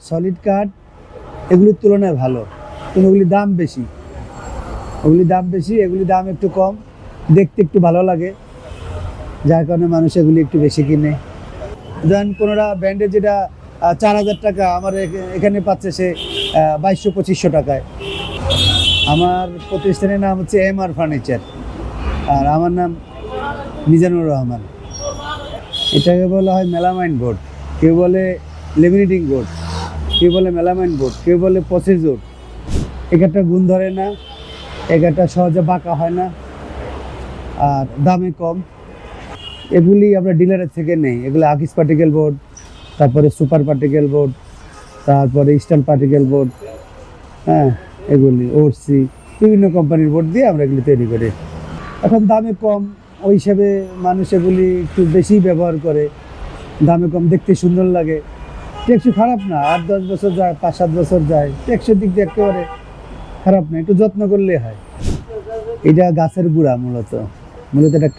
Solid কাঠ এগুলির তুলনায় ভালো। কিন্তু ওগুলির দাম বেশি। ওগুলির দাম বেশি এগুলির দাম একটু কম। দেখতে একটু ভালো লাগে। যার কারণে মানুষ এগুলি একটু বেশি কিনে। দেন কোনোটা ব্র্যান্ডের যেটা চার হাজার টাকা, আমার এখ- এখানে পাচ্ছে সে বাইশশো, পঁচিশশো টাকায়। আমার প্রতিষ্ঠানের নাম হচ্ছে এম আর ফার্নিচার। আর আমার নাম মিজানুর রহমান। এটাকে বলা হয় মেলামাইন বোর্ড। কেউ বলে লেমিনেটিং বোর্ড। কেউ বলে মেলামাইন বোর্ড কেউ বলে প্রসেসর একটা গুণ ধরে না একটা সহজে বাঁকা হয় না, আর দামে কম। এগুলি আমরা ডিলারের থেকে নেই। এগুলো আকিস পার্টিকেল বোর্ড তারপরে সুপার পার্টিকেল বোর্ড তারপরে ইস্টার্ন পার্টিকেল বোর্ড হ্যাঁ এগুলি ওরসি বিভিন্ন কোম্পানির বোর্ড দিয়ে আমরা এগুলি তৈরি করি। এখন দামে কম, ওই হিসাবে মানুষ এগুলি একটু বেশি ব্যবহার করে। দামে কম দেখতে সুন্দর লাগে। টেকসই খারাপ না, আট দশ বছর যায়, পাঁচ সাত বছর যায় টেকসই দিক দিয়ে একেবারে খারাপ না, একটু যত্ন করলে হয়। এটা গাছের গুঁড়া মূলত মূলত এটা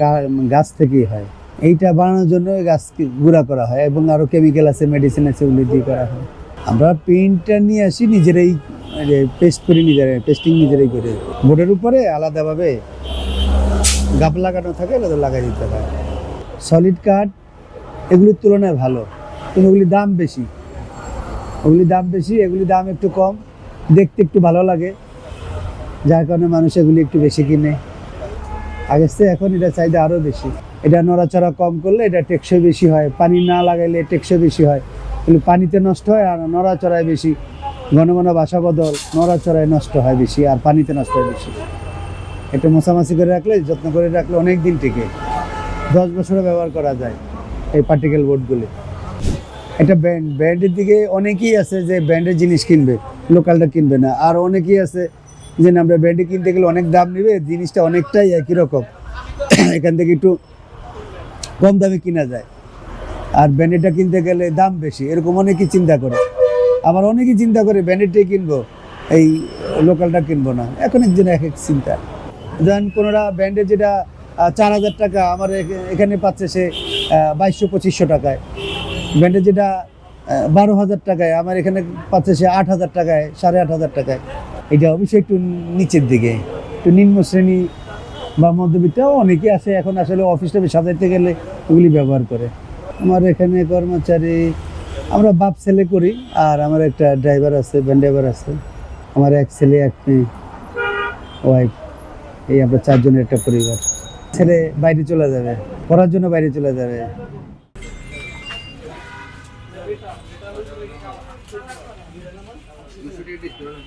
গাছ থেকেই হয়। এইটা বানানোর জন্য গাছ গুঁড়া করা হয় এবং আরও কেমিক্যাল আছে মেডিসিন আছে, ওগুলি দিয়ে করা হয়। আমরা পেইন্টটা নিয়ে আসি, নিজেরাই পেস্ট করি, নিজেরাই পেস্টিং নিজেরাই করি। বোর্ডের উপরে আলাদাভাবে গাপ লাগানো থাকে লাগাই দিতে হয়। সলিড কাঠ এগুলির তুলনায় ভালো। কিন্তু ওগুলির দাম বেশি। ওগুলির দাম বেশি, এগুলি দাম একটু কম। দেখতে একটু ভালো লাগে। যার কারণে মানুষ এগুলি একটু বেশি কিনে। আগের চেয়ে এখন এটা চাহিদা আরও বেশি। এটা নড়াচড়া কম করলে এটা টেকসই বেশি হয়। পানি না লাগাইলে টেকসই বেশি হয়। কিন্তু পানিতে নষ্ট হয় আর নড়াচড়ায় বেশি। ঘন ঘন বাসা বদল, নড়াচড়ায় নষ্ট হয় বেশি আর পানিতে নষ্ট হয় বেশি। একটু মশামাছি করে রাখলে, যত্ন করে রাখলে অনেক দিন টিকে। দশ বছরে ব্যবহার করা যায় এই পার্টিকেল বোর্ডগুলি এটা ব্র্যান্ড ব্র্যান্ডের দিকে অনেকেই আছে যে ব্র্যান্ডের জিনিস কিনবে, লোকালটা কিনবে না। আর অনেকেই আছে যে আমরা ব্র্যান্ডে কিনতে গেলে অনেক দাম নেবে, জিনিসটা অনেকটাই একই রকম। এখান থেকে একটু কম দামে কিনা যায়। আর ব্র্যান্ডেডটা কিনতে গেলে দাম বেশি, এরকম অনেকেই চিন্তা করে। আবার অনেকেই চিন্তা করে ব্র্যান্ডেডটাই কিনবো, এই লোকালটা কিনবো না। এখন একজন এক এক চিন্তা। ধরেন কোনোটা ব্র্যান্ডের যেটা চার হাজার টাকা, আমার এখ- এখানে পাচ্ছে সে বাইশশো, পঁচিশশো টাকায়। ব্র্যান্ডের যেটা বারো হাজার টাকায়, আমার এখানে পাচ্ছে সে আট হাজার টাকায়, সাড়ে আট হাজার টাকায়। এটা অবশ্যই একটু নিচের দিকে, একটু নিম্ন শ্রেণি বা মধ্যবিত্তও অনেকে আছে, এখন আসলে অফিস টফিস সাজাইতে গেলে ওগুলি ব্যবহার করে। আমার এখানে কর্মচারী, আমরা বাপ ছেলে করি, আর আমার একটা ড্রাইভার আছে ভ্যান ড্রাইভার আছে। আমার এক ছেলে, এক মেয়ে ওয়াইফ এই আমরা চারজনের একটা পরিবার। ছেলে বাইরে চলে যাবে, পড়ার জন্য বাইরে চলে যাবে। দুশো টাকা ডিসকাউন্ট